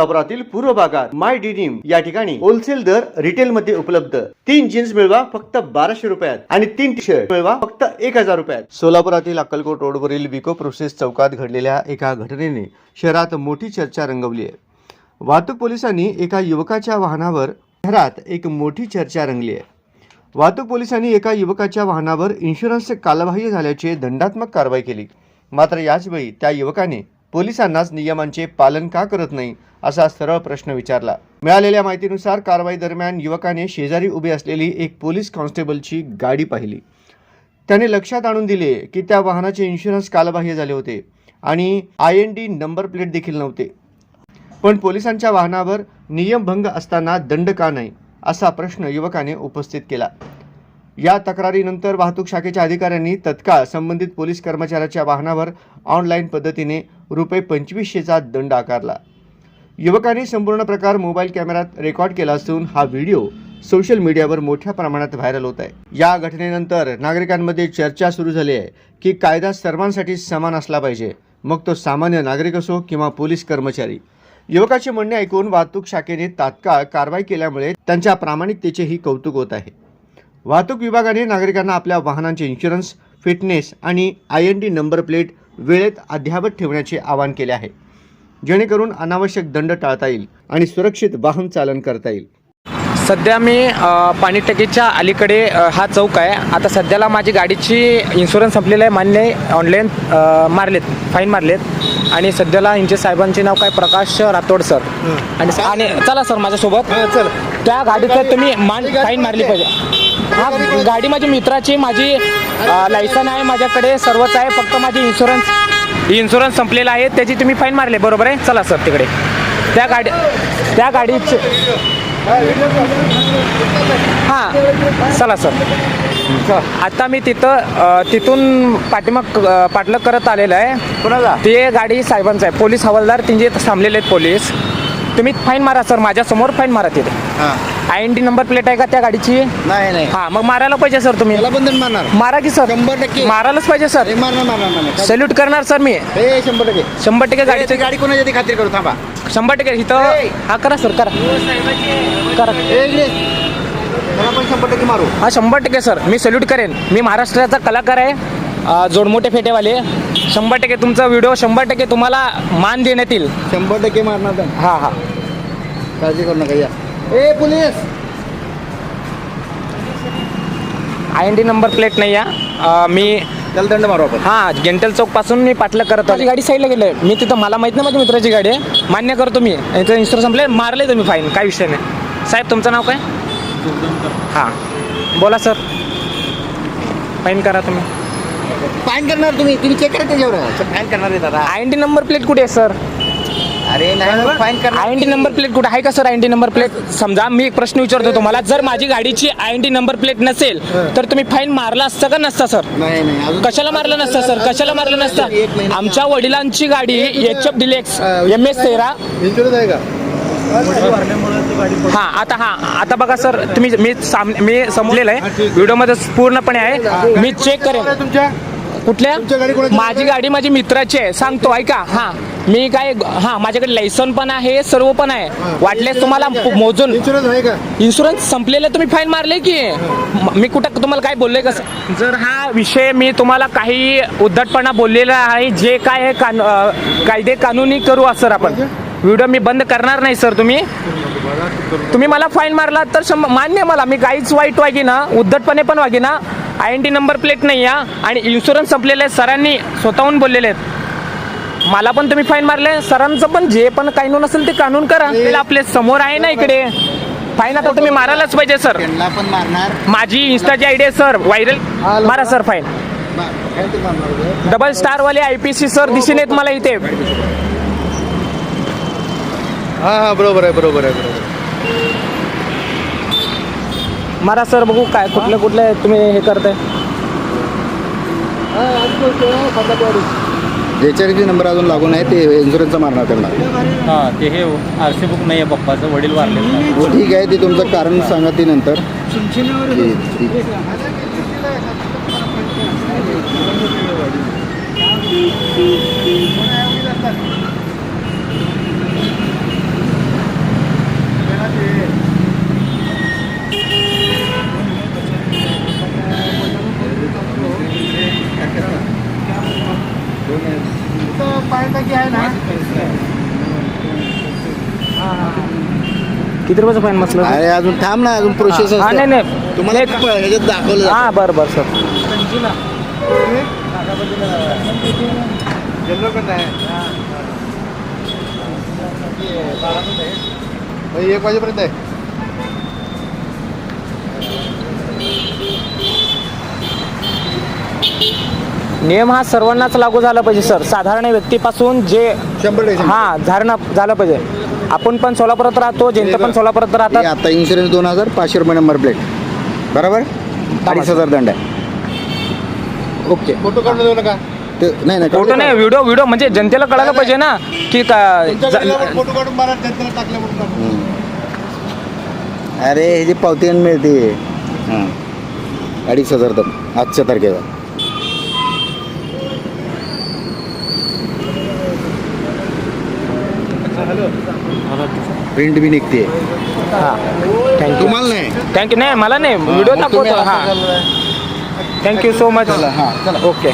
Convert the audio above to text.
सोलापुरातील पूर्व भागात माय डिनिम या ठिकाणी होलसेल दर रिटेल मध्ये उपलब्ध. तीन जीन्स मिळवा फक्त बाराशे रुपयात आणि तीन टी शर्ट मिळवा फक्त एक हजार रुपयात. सोलापुरातील अक्कलकोट रोडवरील विको प्रोसेस चौकात घडलेल्या एका घटनेने शहरात मोठी चर्चा रंगवली आहे. वाहतूक पोलिसांनी एका युवकाच्या वाहनावर शहरात एक मोठी चर्चा रंगली आहे. वाहतूक पोलिसांनी एका युवकाच्या वाहनावर इन्शुरन्स कालबाह्य झाल्याचे दंडात्मक कारवाई केली. मात्र याचवेळी त्या युवकाने पोलिसांनाच नियमांचे पालन का करत नाही असा सरळ प्रश्न विचारला. मिळालेल्या माहितीनुसार कारवाई दरम्यान युवकाने शेजारी उभी असलेली एक पोलीस कॉन्स्टेबलची गाडी पाहिली. त्याने लक्षात आणून दिले की त्या वाहनाचे इन्शुरन्स कालबाह्य झाले होते आणि I N D number plate देखील नव्हते. पण पोलिसांच्या वाहनावर नियमभंग असताना दंड का नाही असा प्रश्न युवकाने उपस्थित केला. या तक्रारीनंतर वाहतूक शाखेच्या अधिकाऱ्यांनी तत्काळ संबंधित पोलीस कर्मचाऱ्याच्या वाहनावर ऑनलाईन पद्धतीने रुपये पंचवीसशेचा दंड आकारला. युवकांनी संपूर्ण प्रकार मोबाईल कॅमेऱ्यात रेकॉर्ड केला असून हा व्हिडिओ सोशल मीडियावर मोठ्या प्रमाणात व्हायरल होत आहे. या घटनेनंतर नागरिकांमध्ये चर्चा सुरू झाली आहे की कायदा सर्वांसाठी समान असला पाहिजे. मग तो सामान्य नागरिक असो किंवा पोलीस कर्मचारी. युवकाचे म्हणणे ऐकून वाहतूक शाखेने तात्काळ कारवाई केल्यामुळे त्यांच्या प्रामाणिकतेचेही कौतुक होत आहे. वाहतूक विभागाने नागरिकांना आपल्या वाहनांचे इन्शुरन्स फिटनेस आणि I N D number plate वेळेत अद्यावत ठेवण्याचे आवाहन केले आहे. जेणेकरून अनावश्यक दंड टाळता येईल आणि सुरक्षित वाहन चालन करता येईल. सध्या मी पाणी टाकीच्या अलीकडे हा चौक आहे. आता सध्याला माझी गाडीची इन्शुरन्स संपलेला आहे. मान्य ऑनलाईन मारलेत फाईन मारलेत. आणि सध्याला यांचे साहेबांचे नाव काय? प्रकाश राठोड सर. आणि आणि चला सर माझ्यासोबत. चल. त्या गाडीचं तुम्ही मान फाईन मारली पाहिजे. हा गाडी माझी मित्राची माझी लायसन आहे माझ्याकडे सर्वच आहे फक्त माझी इन्शुरन्स इन्शुरन्स संपलेला आहे त्याची तुम्ही फाईन मारले बरोबर आहे? चला सर तिकडे. त्या गाडी त्या गाडीची हां चला सर आता मी तिथं तिथून पाठीमाग अ, पाठलाग करत आलेलं आहे. कोणाला? ते गाडी साहेबांचं आहे. पोलीस हवालदार इथं थांबलेले आहेत पोलीस. तुम्ही फाईन मारा सर माझ्यासमोर फाईन मारा तिथे. हा. I N D number plate आहे का त्या गाडीची? नाही नाही. हा मग मारायला पाहिजे सर तुम्ही. त्याला बंधन मारणार. मारा की सर. शंभर टक्के. मारायलाच पाहिजे सर. हे मारणार मारणार मारणार. सल्यूट करणार सर मी. हे शंभर टक्के. शंभर टक्के गाडी गाडीचं गाडी कोणाच्या ती खात्री करू थांबा. शंभर टक्के. इथं. हा करा सर करा. करा. ए, इकडे. त्याला पण शंभर टक्के मारू. हा शंभर टक्के सर. मी सल्यूट करेन. मी महाराष्ट्राचा कलाकार आहे. अ, जोडमोठे फेटेवाले. शंभर टक्के तुमचा व्हिडिओ शंभर टक्के तुम्हाला मान देण्यात येईल. शंभर टक्के मारणार. हा हा. काळजी करू नका या. ए police! I N D number plate नाही या मी त्याला दंड मारू आपण. हा गेंटल चौकपासून मी पाठलं करत माझी गाडी साईडला गेले मी तिथं मला माहीत नाही माझ्या मित्राची गाडी आहे. मान्य करतो मी. याचं इन्शुरन्स संपले मारले तुम्ही फाईन काय विषय नाही. साहेब तुमचं नाव काय? हां. बोला सर फाईन करा तुम्ही. फाईन करणार तुम्ही. तुम्ही चेक करा त्याच्यावर. फाईन करणार आहे दादा. I N D number plate कुठे आहे सर अरे नाही fine I N D number plate कुठे आहे का sir I N D number plate समजा मी एक प्रश्न विचारतो तुम्हाला. जर माझी गाडीची I N D number plate नसेल तर तुम्ही फाईन मारला असता का नसता सर नाही नाही अजून कशाला मारलं नसतं सर कशाला मारलं एक नसतं? महिना- आमच्या वडिलांची गाडी H F Deluxe M S तेरा. इन्शुरन्स आहे का? हा आता हा आता बघा सर तुम्ही मी साम मी समजलेलं आहे. व्हिडिओमध्ये पूर्णपणे आहे. मी चेक करेन. तुमच्या? कुठल्या? माझी गाडी माझी मित्राची आहे. सांगतो ऐका. हा. मी काय हा माझ्याकडे लायसन पण आहे सर्व पण आहे. वाटल्यास तुम्हाला मोजून. इन्शुरन्स संपलेलं तुम्ही फाईन मारले की? म- कुठं तुम्हाला काय बोललोय कसं? जर हा विषय मी तुम्हाला काही उद्धटपणा बोललेला आहे जे काय आहे कान कायदे कानूनी करू असं सर आपण. व्हिडिओ मी बंद करणार नाही सर तुम्ही. तुम्ही मला फाईन मारला तर मान्य मला मी काहीच वाईट वागेना उद्धटपणे पण वागेना I N D number plate नाही या आणि इन्शुरन्स संपलेले आहेत सरांनी स्वतःहून बोललेले आहेत. मला पण तुम्ही फाईन मारले सरांचं पण जे पण कानून असेल ते कानून करा. आपले समोर आहे ना इकडे. फाईन आता तुम्ही मारायलाच पाहिजे सर त्यांना पण मारणार. माझी इन्स्टाची आयडी आहे सर व्हायरल मारा सर फाईन डबल स्टार वाले आय पी सी सर दिसून येत मला इथे. हा हा बरोबर आहे बरोबर आहे बरोबर मारा सर बघू काय कुठले कुठले तुम्ही हे करताय. ज्याच्या नंबर अजून लागून आहे ते इन्शुरन्सचा मारणार त्यांना. हां ते हे आर सी बुक नाही आहे पप्पाचं वडील वारले हो ठीक आहे ते तुमचं कारण सांगा ती नंतर. आहे ना. किती रुपयाचं फाईन बसलं अरे अजून थांब ना अजून प्रोसेस नाही, नाही. तुम्हाला एक- दाखवलं हा बरं बरं सर. एक वाजेपर्यंत आहे. नियम हा सर्वांनाच लागू झाला पाहिजे सर. साधारण व्यक्तीपासून जे शंभर हा धारणा झालं पाहिजे. आपण पण सोलापुरात राहतो जनता पण सोलापुरात राहतात. आता इन्शुरन्स दोन हजार पाचशे रुपये नंबर प्लेट बरोबर? अडीच हजार दंड आहे. ओके. फोटो काढून देऊ नका. ते नाही नाही फोटो नाही व्हिडिओ व्हिडिओ म्हणजे जनतेला कळायला पाहिजे ना की का- फोटो काढून अरे हे जी पावती मिळते अडीच हजार दंड आजच्या तारखेला. प्रिंट बी निघते हा. थँक्यू तुम्हाला नाही? थँक्यू नाही मला नाही. व्हिडिओ मग तुम्ही दाखवतो हा. आता. थँक्यू सो मच चला, हा, चला. ओके